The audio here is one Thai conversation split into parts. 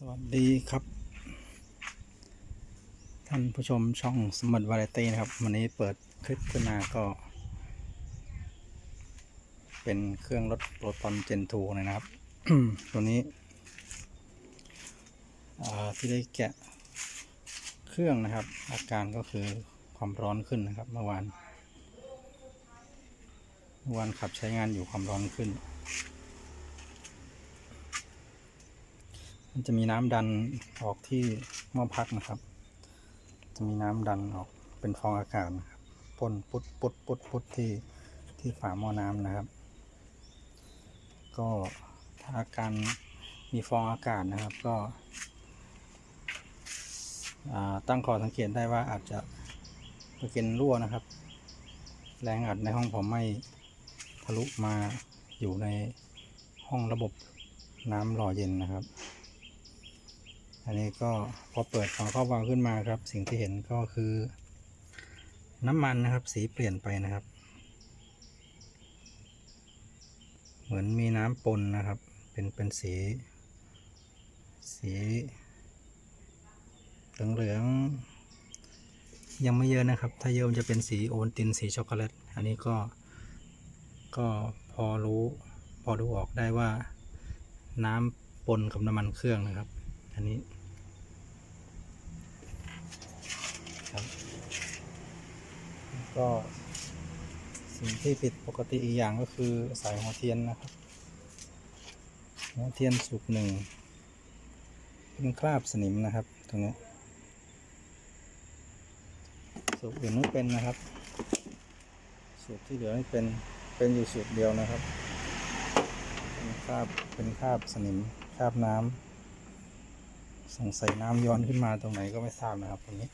สวัสดีครับ ท่านผู้ชมช่องสมบัติวาไรตี้นะครับ วันนี้เปิดคลิปขึ้นมาก็ เป็นเครื่องรถโปรตอนเจนทูนะครับ ตัวนี้ที่ได้แกะเครื่องนะครับ อาการก็คือความร้อนขึ้นนะครับ เมื่อวานเมื่อวานขับใช้งานอยู่ความร้อนขึ้น มันจะมีน้ำดันออกที่หม้อพักนะครับ จะมีน้ำดันออกเป็นฟองอากาศนะครับพ่นปุดปุดปุดปุดที่ที่ฝาหม้อน้ำนะครับ ก็ถ้าอาการมีฟองอากาศนะครับก็ตั้งข้อสังเกตได้ว่าอาจจะเป็นรั่วนะครับ แรงอัดในห้องผมไม่ทะลุมาอยู่ในห้องระบบน้ำหล่อเย็นนะครับ อันนี้ก็พอเปิดฝาครอบวาล์วขึ้นมาครับ สิ่งที่เห็นก็คือ น้ำมันนะครับ สีเปลี่ยนไปนะครับ เหมือนมีน้ำปนนะครับ เป็นเป็นสี สีเหลืองๆยังไม่เยอะนะครับ ถ้าเยอะมันจะเป็นสีโอวัลตินสีช็อกโกแลต อันนี้ก็ ก็พอรู้ พอดูออกได้ว่าน้ำปนกับน้ำมันเครื่องนะครับ อันนี้ครับแล้ว ก็สิ่งที่ผิดปกติอีกอย่างก็คือสายหัวเทียนนะครับ หัวเทียนสูบหนึ่งเป็นคราบสนิมนะครับ ตรงนี้สูบอื่นไม่เป็นนะครับ สูบที่เหลือไม่เป็นเป็นอยู่สูบเดียวนะครับ เป็นคราบเป็นคราบสนิมคราบน้ำสงสัยน้ำย้อนขึ้นมาตรงไหนก็ไม่ทราบนะครับตรงนี้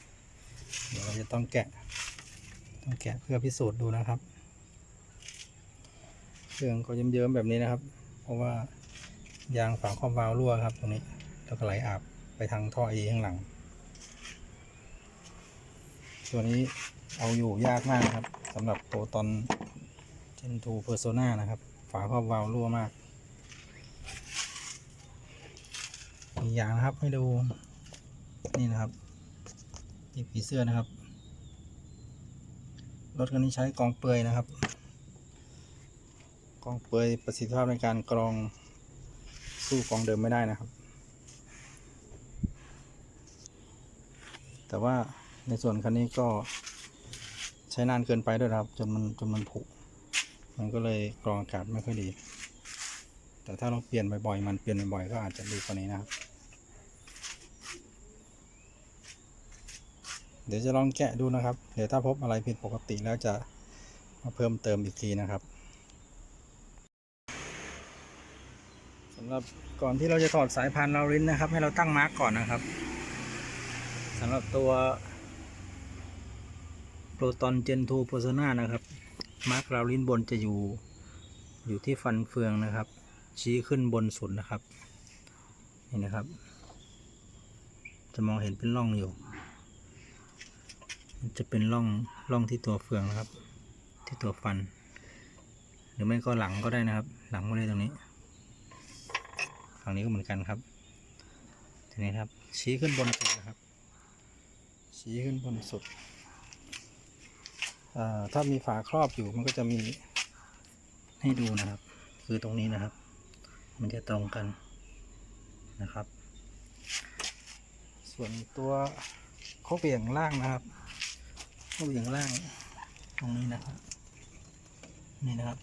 เดี๋ยวเราจะต้องแกะ ต้องแกะเพื่อพิสูจน์ดูนะครับ เครื่องก็เยิ้มๆแบบนี้นะครับ เพราะว่ายางฝาครอบวาล์วรั่วครับ ตรงนี้แล้วก็ไหลอาบไปทางท่อเอข้างหลัง ตัวนี้เอาอยู่ยากมากครับสำหรับโปรตอนเจนทูเพอร์โซนานะครับ ฝาครอบวาล์วรั่วมากอีอย่างนะครับให้ดูนี่นะครับนี่ผีเสื้อนะครับ รถคันนี้ใช้กองเปลือยนะครับ กองเปลือยประสิทธิภาพในการกรองสู้กองเดิมไม่ได้นะครับ แต่ว่าในส่วนคันนี้ก็ใช้นานเกินไปด้วยครับ จนมันจนมันผุ มันก็เลยกรองอากาศไม่ค่อยดี แต่ถ้าเราเปลี่ยนบ่อยๆ มันเปลี่ยนบ่อยๆ ก็อาจจะดีกว่านี้นะครับ ดี๋ยวจะลองแกะดูนะครับ เดี๋ยวถ้าพบอะไรผิดปกติแล้วจะมาเพิ่มเติมอีกทีนะครับสำหรับก่อนที่เราจะถอดสายพานเราลิ้นนะครับ ให้เราตั้งมาร์กก่อนนะครับสำหรับตัวโปรตอนเจนทูโพซนานะครับมาร์กเราลิ้นบนจะอยู่อยู่ที่ฟันเฟืองนะครับ ชี้ขึ้นบนสุดนะครับ นี่นะครับ จะมองเห็นเป็นร่องอยู่ มันจะเป็นร่องร่องที่ตัวเฟืองนะครับ ที่ตัวฟัน หรือไม่ก็หลังก็ได้นะครับ หลังก็ได้ตรงนี้ ฝั่งนี้ก็เหมือนกันครับทีนี้ครับ ชี้ขึ้นบนสุดนะครับ ชี้ขึ้นบนสุดอ่าถ้ามีฝาครอบอยู่มันก็จะมีให้ดูนะครับ คือตรงนี้นะครับ มันจะตรงกันนะครับ ส่วนตัวโคกเบี่ยงล่างนะครับ โคกเบี่ยงล่าง ตรงนี้นะครับ นี่นะครับ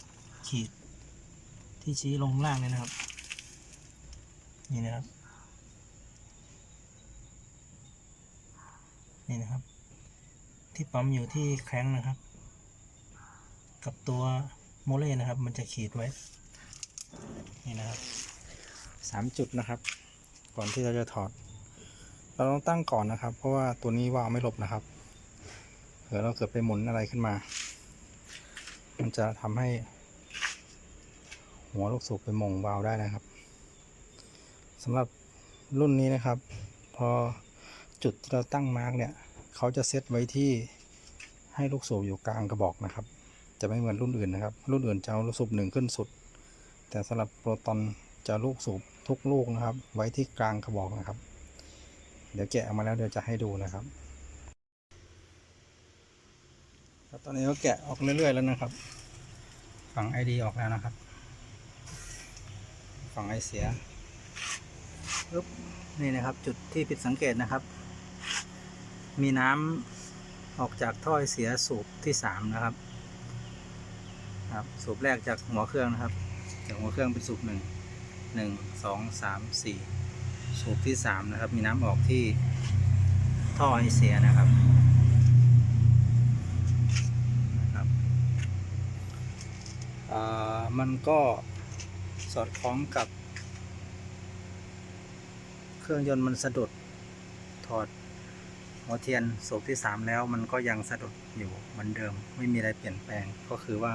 ขีดที่ชี้ลงล่างเนี่ยนะครับ นี่นะครับ นี่นะครับ ที่ปั๊มอยู่ที่แคร้งนะครับ กับตัวโมเล่นะครับ มันจะขีดไว้ นี่นะครับสามจุดนะครับ ก่อนที่เราจะถอด เราต้องตั้งก่อนนะครับ เพราะว่าตัวนี้วาล์วไม่หลบนะครับ เผื่อเราเกิดไปหมุนอะไรขึ้นมา มันจะทำให้ หัวลูกสูบไปมงวาล์วได้นะครับสำหรับรุ่นนี้นะครับ พอจุดที่เราตั้งมาร์กเนี่ย เขาจะเซตไว้ที่ให้ลูกสูบอยู่กลางกระบอกนะครับ จะไม่เหมือนรุ่นอื่นนะครับ รุ่นอื่นจะเอาลูกสูบหนึ่งขึ้นสุด แต่สำหรับโปรตอนจะลูกสูบทุกลูกนะครับ ไว้ที่กลางกระบอกนะครับ เดี๋ยวแกะออกมาแล้วเดี๋ยวจะให้ดูนะครับ ครับตอนนี้ก็แกะออกเรื่อยๆแล้วนะครับ ฝั่งไอดีออกแล้วนะครับ ฝั่งไอเสียปึ๊บนี่นะครับจุดที่ผิดสังเกตนะครับ มีน้ำออกจากท่อไอเสียสูบที่สามนะครับครับสูบแรกจากหัวเครื่องนะครับ จากหัวเครื่องเป็นสูบหนึ่งหนึ่งสองสามสี่สูบที่สามนะครับ มีน้ำออกที่ท่อไอเสียนะครับอ่า มันก็สอดคล้องกับ เครื่องยนต์มันสะดุดถอดหัวเทียนสูบที่สามแล้วมันก็ยังสะดุดอยู่เหมือนเดิม ไม่มีอะไรเปลี่ยนแปลงก็คือว่า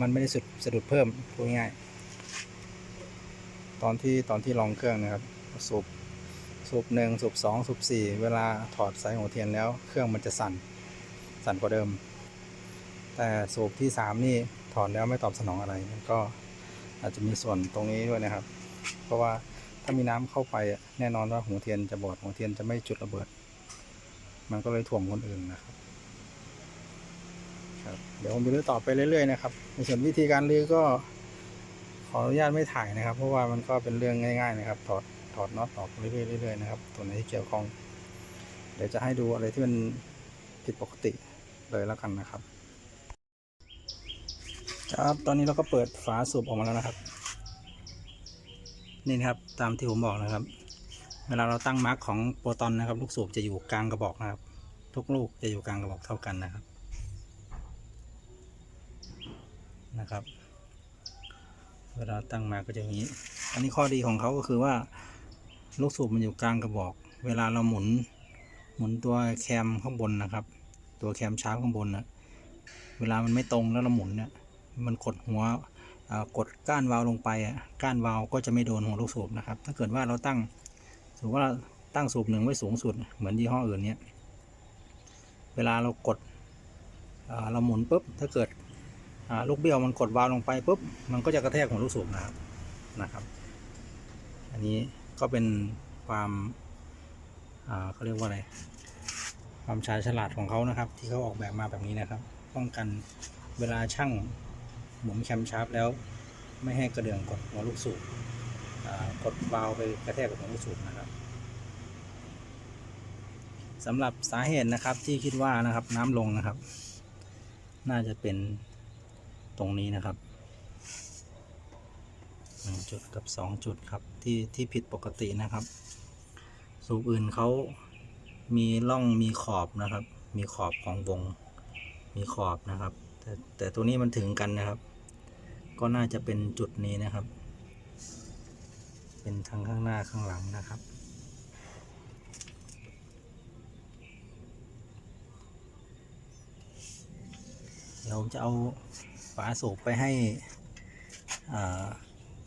มันไม่ได้สุดสะดุดเพิ่มพูดง่ายตอนที่ตอนที่ลองเครื่องนะครับสูบสูบหนึ่งสูบสองสูบสี่เวลาถอดสายหัวเทียนแล้ว เครื่องมันจะสั่น สั่นกว่าเดิม แต่สูบที่สามนี่ถอดแล้วไม่ตอบสนองอะไรก็อาจจะมีส่วนตรงนี้ด้วยนะครับ เพราะว่าถ้ามีน้ำเข้าไปแน่นอนว่าหัวเทียนจะบอดหัวเทียนจะไม่จุดระเบิด มันก็เลยถ่วงคนอื่นนะครับครับเดี๋ยวผมจะลื้อต่อไปเรื่อยๆนะครับในส่วนวิธีการลื้อก็ขออนุญาตไม่ถ่ายนะครับ เพราะว่ามันก็เป็นเรื่องง่าย ๆ นะครับ ถอดถอดน็อตออกเรื่อยๆเรื่อยๆนะครับตัวไหนที่เกี่ยวข้อง เดี๋ยวจะให้ดูอะไรที่มันผิดปกติเลยแล้วกันนะครับ ครับ ตอนนี้เราก็เปิดฝาสูบออกมาแล้วนะครับ นี่นะครับ ตามที่ผมบอกนะครับ เวลาเราตั้งมาร์กของโปรตอนนะครับ ลูกสูบจะอยู่กลางกระบอกนะครับ ทุกลูกจะอยู่กลางกระบอกเท่ากันนะครับ นะครับ เวลาตั้งมาก็จะอย่างนี้ อันนี้ข้อดีของเขาก็คือว่า ลูกสูบมันอยู่กลางกระบอก เวลาเราหมุน หมุนตัวแคมข้างบนนะครับ ตัวแคมชาร์ปข้างบนนะเวลามันไม่ตรงแล้วเราหมุนเนี่ย มันกดหัวกดก้านวาล์วลงไปอะก้านวาล์วก็จะไม่โดนหัวลูกสูบนะครับ ถ้าเกิดว่าเราตั้งสมมติว่าเราตั้งสูบหนึ่งไว้สูงสุดเหมือนยี่ห้ออื่นเนี่ยเวลาเรากดเราหมุนปุ๊บถ้าเกิดลูกเบี้ยวมันกดวาล์วลงไปปุ๊บมันก็จะกระแทกหัวลูกสูบนะครับนะครับ อันนี้ก็เป็นความเขาเรียกว่าอะไรความชาญฉลาดของเขานะครับ ที่เขาออกแบบมาแบบนี้นะครับ ป้องกันเวลาช่าง หมุนแคมชาร์ปแล้ว ไม่ให้กระเดื่องกดหัวลูกสูบกดวาล์วไปกระแทกกับหัวลูกสูบนะครับสำหรับสาเหตุนะครับที่คิดว่านะครับน้ำลงนะครับ น่าจะเป็นตรงนี้นะครับหนึ่งจุดกับสองจุดครับที่ที่ผิดปกตินะครับ สูบอื่นเขามีร่องมีขอบนะครับ มีขอบของวงมีขอบนะครับ แต่แต่ตัวนี้มันถึงกันนะครับ ก็น่าจะเป็นจุดนี้นะครับ เป็นทั้งข้างหน้าข้างหลังนะครับเดี๋ยวจะเอาฝาสูบไปให้อ่า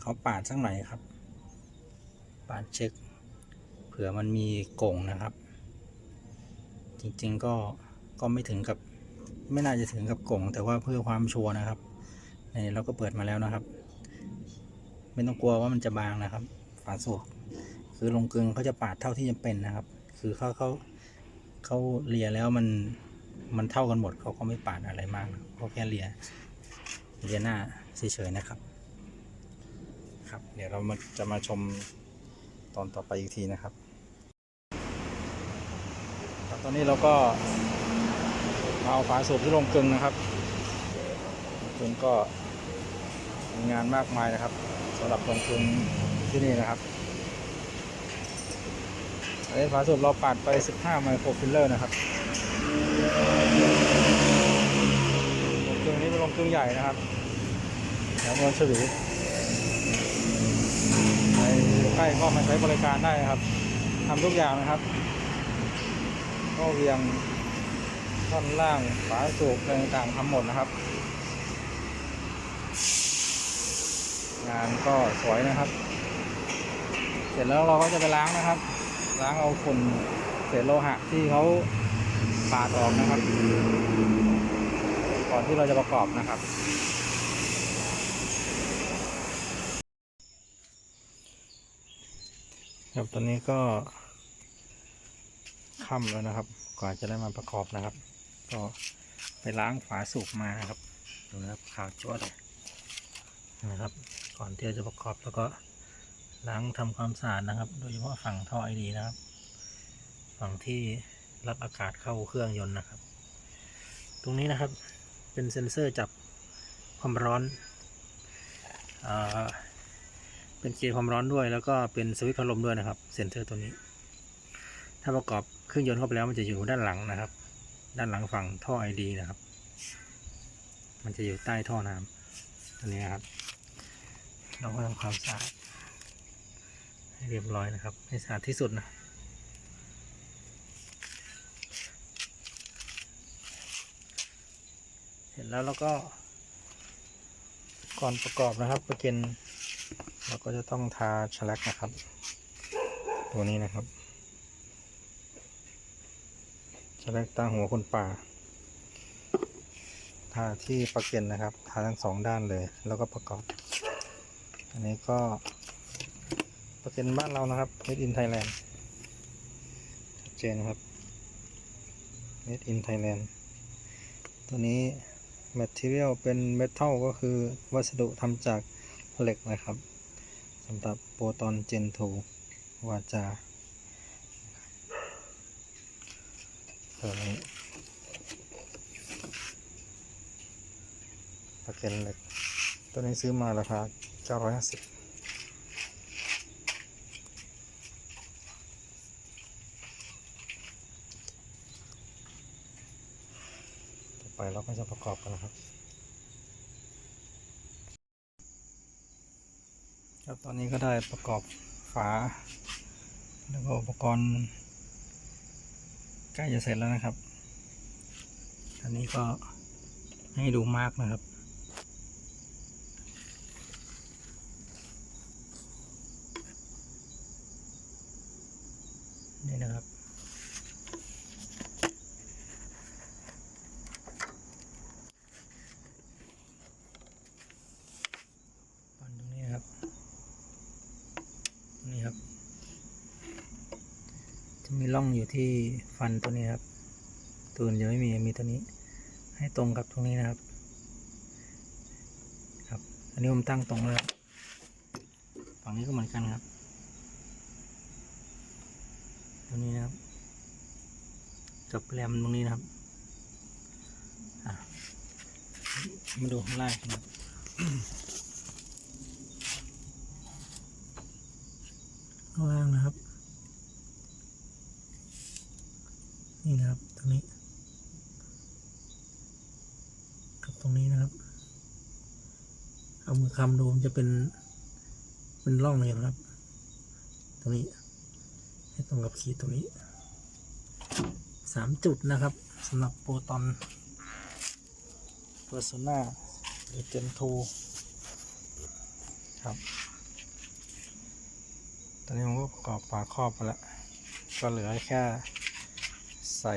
เขาปาดสักหน่อยครับ ปาดเช็ค เผื่อมันมีโก่งนะครับ จริงๆก็ก็ไม่ถึงกับไม่น่าจะถึงกับโก่งแต่ว่าเพื่อความชัวร์นะครับ นี่เราก็เปิดมาแล้วนะครับ ไม่ต้องกลัวว่ามันจะบางนะครับ ฝาสูบคือลงกลึงเขาจะปาดเท่าที่จำเป็นนะครับ คือเขาเขาเขาเลียแล้วมันมันเท่ากันหมดเขาก็ไม่ปาดอะไรมากเขาแค่เลียเลียหน้าเฉยๆนะครับ ครับ เดี๋ยวเรามาจะมาชมตอนต่อไปอีกทีนะครับครับตอนนี้เราก็มาเอาฝาสูบที่ลงกลึงนะครับกลึงก็ มีงานมากมายนะครับสำหรับลงกลึงที่นี่นะครับอันนี้ฝาสูบเราปาดไป 15 ไมโครฟิลเลอร์นะครับลงกลึงนี้เป็นลงกลึงใหญ่นะครับแถวเมืองฉลุใครใกล้ก็มาใช้บริการได้นะครับทำทุกอย่างนะครับก็เวียงท่อนล่างฝาสูบอะไรต่างๆทำหมดนะครับ งานก็สวยนะครับ เสร็จแล้วเราก็จะไปล้างนะครับ ล้างเอาฝุ่นเศษโลหะที่เขาปาดออกนะครับ ก่อนที่เราจะประกอบนะครับ ครับตอนนี้ก็ค่ำแล้วนะครับ กว่าจะได้มาประกอบนะครับ ก็ไปล้างฝาสูบมานะครับดูนะครับขาวจ้วเลยนะครับ ก่อนที่จะประกอบแล้วก็ล้างทำความสะอาดนะครับ โดยเฉพาะฝั่งท่อไอดีนะครับ ฝั่งที่รับอากาศเข้าเครื่องยนต์นะครับ ตรงนี้นะครับเป็นเซ็นเซอร์จับความร้อนอ่าเป็นเกจความร้อนด้วย แล้วก็เป็นสวิตช์พัดลมด้วยนะครับ เซ็นเซอร์ตัวนี้ ถ้าประกอบเครื่องยนต์เข้าไปแล้วมันจะอยู่ด้านหลังนะครับ ด้านหลังฝั่งท่อไอดีนะครับ มันจะอยู่ใต้ท่อน้ำตัวนี้นะครับ เราก็ทำความสะอาดให้เรียบร้อยนะครับ ให้สะอาดที่สุดนะเสร็จแล้วเราก็ ก่อนประกอบนะครับประเก็นเราก็จะต้องทาชลักนะครับ ตัวนี้นะครับชลักตาหัวคนป่าทาที่ประเก็นนะครับ ทาทั้งสองด้านเลย แล้วก็ประกอบ อันนี้ก็ประเก็นบ้านเรานะครับ Made in Thailand ชัดเจนครับ Made in Thailand ตัวนี้ Material เป็น Metal ก็คือวัสดุทำจากเหล็กนะครับสำหรับโปรตอนเจน2วาจาตัวนี้ตะเกียนเหล็กตัวนี้ซื้อมาราคา 950ต่อไปเราก็จะประกอบกันนะครับ ครับตอนนี้ก็ได้ประกอบฝา แล้วก็อุปกรณ์ใกล้จะเสร็จแล้วนะครับ อันนี้ก็ให้ดูมากนะครับ นี่นะครับ ฟันตรงนี้นะครับ นี่ครับ จะ มีร่องอยู่ที่ฟันตัวนี้ครับ ตัวอื่นจะไม่มีมีตัวนี้ ให้ตรงกับตรงนี้นะครับ ครับ อันนี้ผมตั้งตรงแล้วฝั่งนี้ก็เหมือนกันครับตรงนี้นะครับ กับแรมตรงนี้นะครับมาดูข้างล่างนะครับข้างล่างนะครับ นี่นะครับตรงนี้กับตรงนี้นะครับ เอามือคำดูมันจะเป็น เป็นร่องเลยนะครับ ตรงนี้ ให้ตรงกับขีดตรงนี้สามจุดนะครับสำหรับโปรตอน Persona หรือ Gen 2ครับ ตอนนี้ผมก็ประกอบฝาครอบไปแล้ว ก็เหลือแค่ ใส่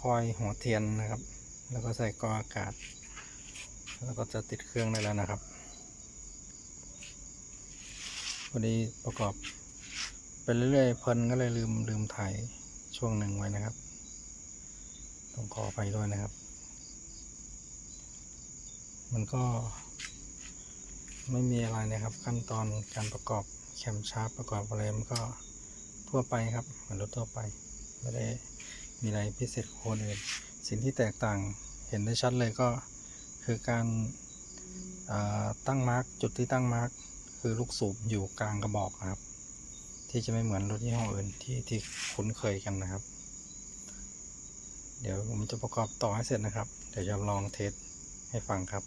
คอยหัวเทียนนะครับ แล้วก็ใส่กรองอากาศ แล้วก็จะติดเครื่องได้แล้วนะครับพอดีประกอบไปเรื่อยๆเพลินก็เลยลืมลืมถ่ายช่วงหนึ่งไว้นะครับ ต้องขอไปด้วยนะครับ มันก็ไม่มีอะไรนะครับขั้นตอนการประกอบแคมชาร์ปประกอบอะไรมันก็ทั่วไปครับเหมือนรถทั่วไป ไม่ได้มีอะไรพิเศษกว่าคนอื่น สิ่งที่แตกต่างเห็นได้ชัดเลยก็คือการตั้งมาร์กจุดที่ตั้งมาร์กคือลูกสูบอยู่กลางกระบอกครับ ที่จะไม่เหมือนรถยี่ห้ออื่นที่ที่คุ้นเคยกันนะครับ เดี๋ยวผมจะประกอบต่อให้เสร็จนะครับ เดี๋ยวจะลองเทสให้ฟังครับ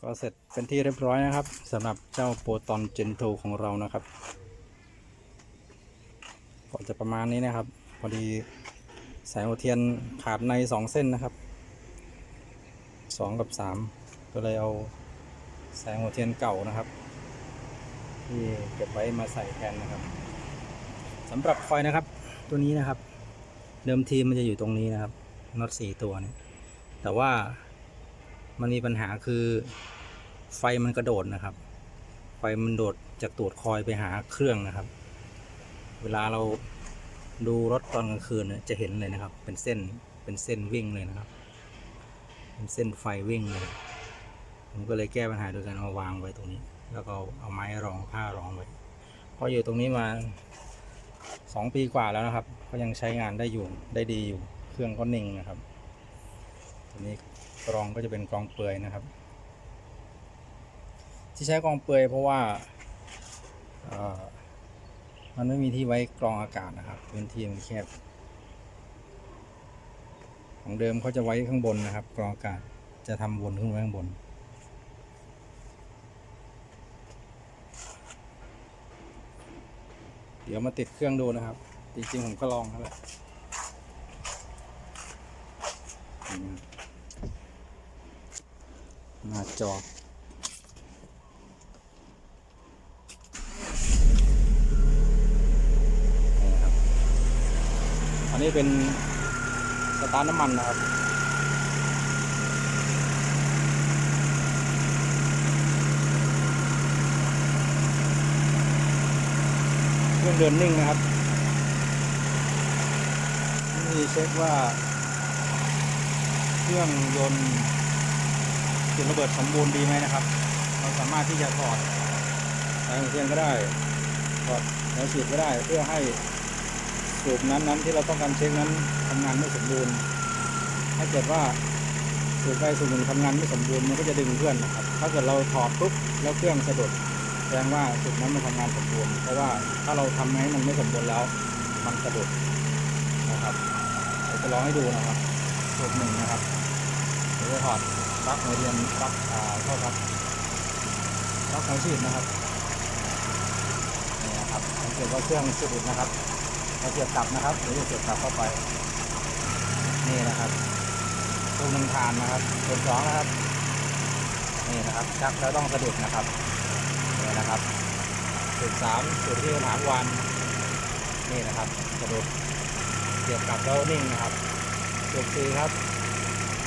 ก็เสร็จเป็นที่เรียบร้อยนะครับสำหรับเจ้าโปรตอนเจนโทของเรานะครับ ก็จะประมาณนี้นะครับ พอดีสายหัวเทียนขาดในสองเส้นนะครับสองกับสามก็เลยเอาสายหัวเทียนเก่านะครับ ที่เก็บไว้มาใส่แทนนะครับสำหรับไฟนะครับตัวนี้นะครับ เดิมทีมันจะอยู่ตรงนี้นะครับน็อตสี่ตัวเนี่ยแต่ว่ามันมีปัญหาคือไฟมันกระโดดนะครับ ไฟไฟมันโดดจากตูดคอยไปหาเครื่องนะครับ เวลาเราดูรถตอนกลางคืนเนี่ยจะเห็นเลยนะครับ เป็นเส้นเป็นเส้นวิ่งเลยนะครับ เป็นเส้นไฟวิ่งเลย ผมก็เลยแก้ปัญหาโดยการเอาวางไว้ตรงนี้ แล้วก็เอาไม้รองผ้ารองไว้เพราะอยู่ตรงนี้มาสองปีกว่าแล้วนะครับ ก็ยังใช้งานได้อยู่ได้ดีอยู่เครื่องก็นิ่งนะครับตัวนี้กรองก็จะเป็นกรองเปลือยนะครับ ที่ใช้กรองเปลือยเพราะว่าอ่อ มันไม่มีที่ไว้กรองอากาศนะครับ พื้นที่มันแคบ ของเดิมเขาจะไว้ข้างบนนะครับ กรองอากาศจะทำวนขึ้นไว้ข้างบน เดี๋ยวมาติดเครื่องดูนะครับ จริงๆผมก็ลองแล้วแหละนี่นะครับหน้าจอ นี่นะครับ อั นี้เป็นสตาร์ทน้ำมันนะครับเครื่องเดินนิ่งนะครับ นี่เช็คว่า เครื่องยนต์จุดระเบิดสมบูรณ์ดีไหมนะครับ เราสามารถที่จะถอดสายเทียนก็ได้ถอดหัวฉีดก็ได้เพื่อให้ สูบนั้นนั้นที่เราต้องการเช็คนั้นทำงานไม่สมบูรณ์ ถ้าเกิดว่าสูบไปสูบหนึ่งทำงานไม่สมบูรณ์มันก็จะดึงเพื่อนนะครับ ถ้าเกิดเราถอดปุ๊บแล้วเครื่องสะดุดแสดงว่าจุดนั้นมันทำงานสมบูรณ์ เพราะว่าถ้าเราทำให้มันไม่สมบูรณ์แล้วมันสะดุดนะครับเดี๋ยวจะลองให้ดูนะครับจุดหนึ่งนะครับเดี๋ยวจะถอดปลั๊กหัวเทียนปลั๊กอ่าโทษครับปลั๊กหัวฉีดนะครับนี่นะครับสังเกตว่าเครื่องสะดุดนะครับ เสียบกลับนะครับเดี๋ยวจะเสียบกลับเข้าไป นี่นะครับตัวหนึ่งทานนะครับตัวสองนะครับ นี่นะครับ ชักแล้วต้องสะดุดนะครับนี่นะครับจุดสามจุดที่ถามวัน นี่นะครับกระโดดเสียบกลับแล้วนิ่งนะครับจุดสี่ครับ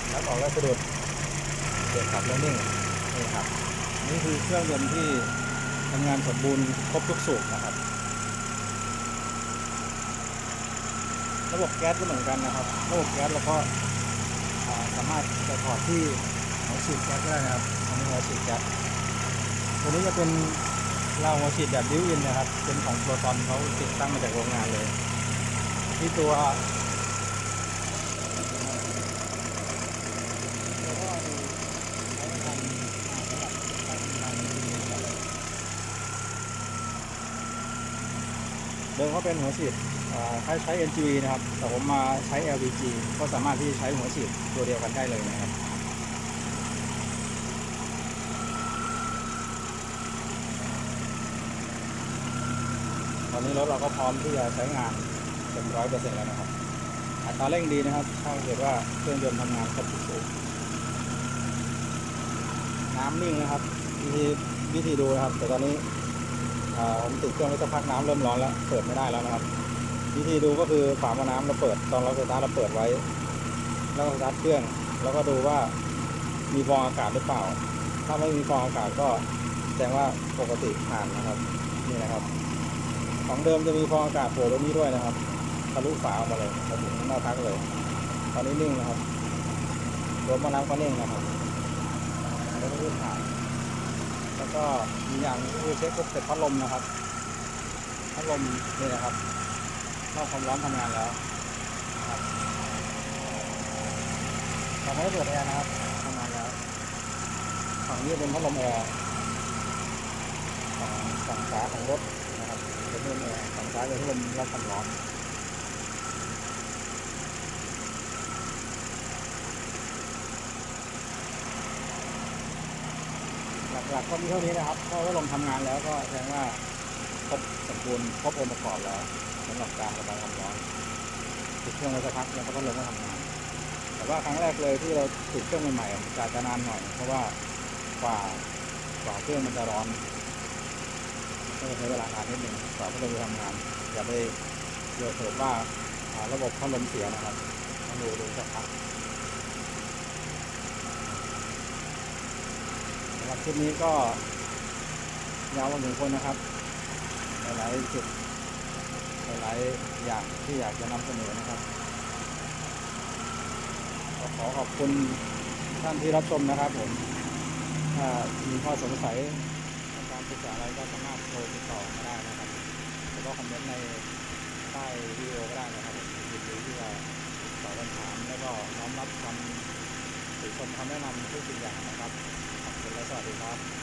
แล้วออกแล้วกระโดดเสียบกลับแล้วนิ่งนี่ครับ นี่คือเครื่องยนต์ที่ทำงานสมบูรณ์ครบทุกสูบนะครับ ระบบแก๊สก็เหมือนกันนะครับ ระบบแก๊สเราก็สามารถจะถอดที่หัวฉีดแก๊สได้นะครับอันนี้หัวฉีดแก๊สตัวนี้จะเป็นเหล้าหัวฉีดแบบดิวอินนะครับ เป็นของโปรตอนเขาติดตั้งมาจากโรงงานเลย ที่ตัวเดิมเขาเป็นหัวฉีด ใช้ใช้ NGV นะครับ แต่ผมมาใช้ LPG ก็สามารถที่จะใช้หัวฉีดตัวเดียวกันได้เลยนะครับตอนนี้รถเราก็พร้อมที่จะใช้งานเต็มร้อยเปอร์เซ็นต์แล้วนะครับอัตราเร่งดีนะครับถ้าเกิดว่าเครื่องยนต์ทำงานครบทุกสูบน้ำนิ่งนะครับวิธีวิธีดูนะครับ แต่ตอนนี้ผมติดเครื่องไว้สักพักน้ำเริ่มร้อนแล้วเปิดไม่ได้แล้วนะครับ วิธีดูก็คือฝาหม้อน้ำเราเปิด ตอนเราสตาร์ทเราเปิดไว้ แล้วก็สตาร์ทเครื่อง แล้วก็ดูว่ามีฟองอากาศหรือเปล่า ถ้าไม่มีฟองอากาศก็แสดงว่าปกติผ่านนะครับ นี่นะครับ ของเดิมจะมีฟองอากาศโผล่ตรงนี้ด้วยนะครับทะลุฝาออกมาเลยมาถึงหน้าพักเลย ตอนนี้นิ่งนะครับรวมมาน้ำก็นิ่งนะครับแล้วก็ผ่ายแล้วก็มีอย่างคือเช็คพวกเสร็จพัดลมนะครับพัดลมนี่นะครับ นอกความร้อนทำงานแล้วนะครับเราไม่ได้เปิดแอร์นะครับทำงานแล้วฝั่งนี้เป็นพัดลมแอร์ฝั่งฝั่งขวาของรถนะครับเป็นเรื่องแอร์ฝั่งซ้ายเป็นพัดลมรับความร้อนหลักๆก็มีเท่านี้นะครับ ก็พัดลมทำงานแล้วก็แสดงว่าครบสมบูรณ์ครบองค์ประกอบแล้วำหรับการระบายความร้อนติดเครื่องไว้สักพักแล้วก็พัดลมก็ทำงาน แต่ว่าครั้งแรกเลยที่เราติดเครื่องใหม่ๆจะจะนานหน่อย เพราะว่ากว่ากว่าเครื่องมันจะร้อนก็จะใช้เวลานานนิดนึงกว่าพัดลมจะทำงานอย่าไปเกิดเหตุว่าอ่าระบบพัดลมเสียนะครับต้องดูดูสักพักสำหรับคลิปนี้ก็ยาวพอสมควรนะครับหลายๆจุด หลายๆอย่างที่อยากจะนำเสนอนะครับขอขอบคุณท่านที่รับชมนะครับผมถ้ามีข้อสงสัยต้องการปรึกษาอะไรก็สามารถโทรติดต่อมาได้นะครับแล้วก็คอมเมนต์ในใต้วิดีโอก็ได้นะครับยินดีที่จะตอบคำถามแล้วก็น้อมรับคำติชมคำแนะนำทุกสิ่งอย่างนะครับขอบคุณและสวัสดีครับ